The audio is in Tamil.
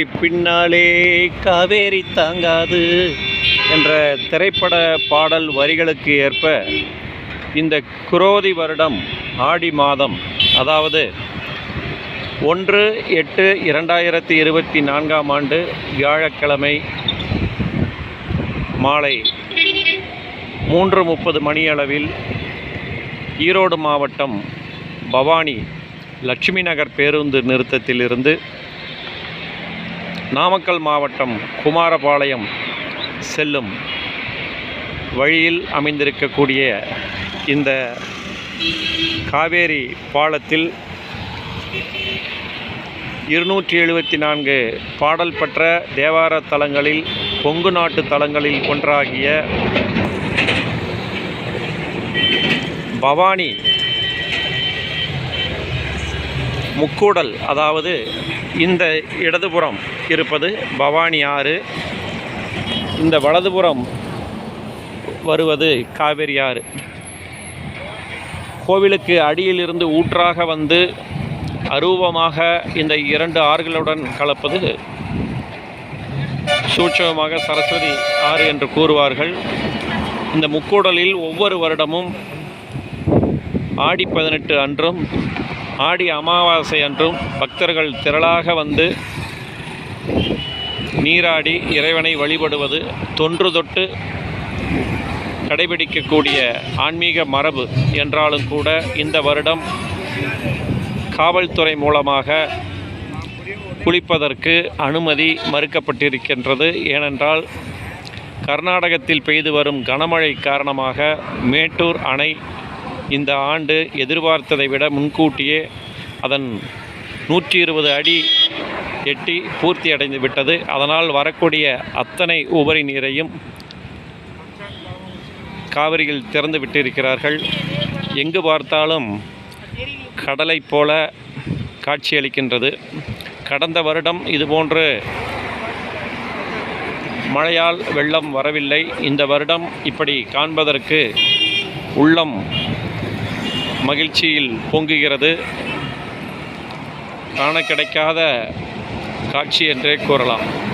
காவிரிக்கு பின்னாலே காவேரி தாங்காது என்ற திரைப்பட பாடல் வரிகளுக்கு ஏற்ப இந்த குரோதி வருடம் ஆடி மாதம் அதாவது ஒன்று எட்டு இரண்டாயிரத்தி இருபத்தி நான்காம் ஆண்டு வியாழக்கிழமை மாலை மூன்று முப்பது மணியளவில் ஈரோடு மாவட்டம் பவானி லட்சுமி நகர் பேருந்து நிறுத்தத்திலிருந்து நாமக்கல் மாவட்டம் குமாரபாளையம் செல்லும் வழியில் அமைந்திருக்கக்கூடிய இந்த காவேரி பாலத்தில் இருநூற்றி எழுபத்தி நான்கு பாடல் பெற்ற தேவார தலங்களில் கொங்கு நாட்டு தலங்களில் ஒன்றாகிய பவானி முக்கூடல் அதாவது இந்த இடதுபுறம் இருப்பது பவானி ஆறு இந்த வலதுபுறம் வருவது காவேரி ஆறு. கோவிலுக்கு அடியிலிருந்து ஊற்றாக வந்து அரூபமாக இந்த இரண்டு ஆறுகளுடன் கலப்பது சூட்சமாக சரஸ்வதி ஆறு என்று கூறுவார்கள். இந்த முக்கூடலில் ஒவ்வொரு வருடமும் ஆடி பதினெட்டு அன்றும் ஆடி அமாவாசை அன்றும் பக்தர்கள் திரளாக வந்து நீராடி இறைவனை வழிபடுவது தொன்று தொட்டு கடைபிடிக்கக்கூடிய ஆன்மீக மரபு என்றாலும் கூட இந்த வருடம் காவல்துறை மூலமாக குளிப்பதற்கு அனுமதி மறுக்கப்பட்டிருக்கின்றது. ஏனென்றால் கர்நாடகத்தில் பெய்து வரும் கனமழை காரணமாக மேட்டூர் அணை இந்த ஆண்டு எதிர்பார்த்ததை விட முன்கூட்டியே அதன் நூற்றி இருபது அடி எட்டி பூர்த்தி அடைந்து விட்டது. அதனால் வரக்கூடிய அத்தனை உபரி நீரையும் காவிரியில் திறந்து விட்டிருக்கிறார்கள். எங்கு பார்த்தாலும் கடலைப் போல காட்சியளிக்கின்றது. கடந்த வருடம் இதுபோன்று மழையால் வெள்ளம் வரவில்லை. இந்த வருடம் இப்படி காண்பதற்கு உள்ளம் மகிழ்ச்சியில் பொங்குகிறது. காண கிடைக்காத காட்சி என்றே கூறலாம்.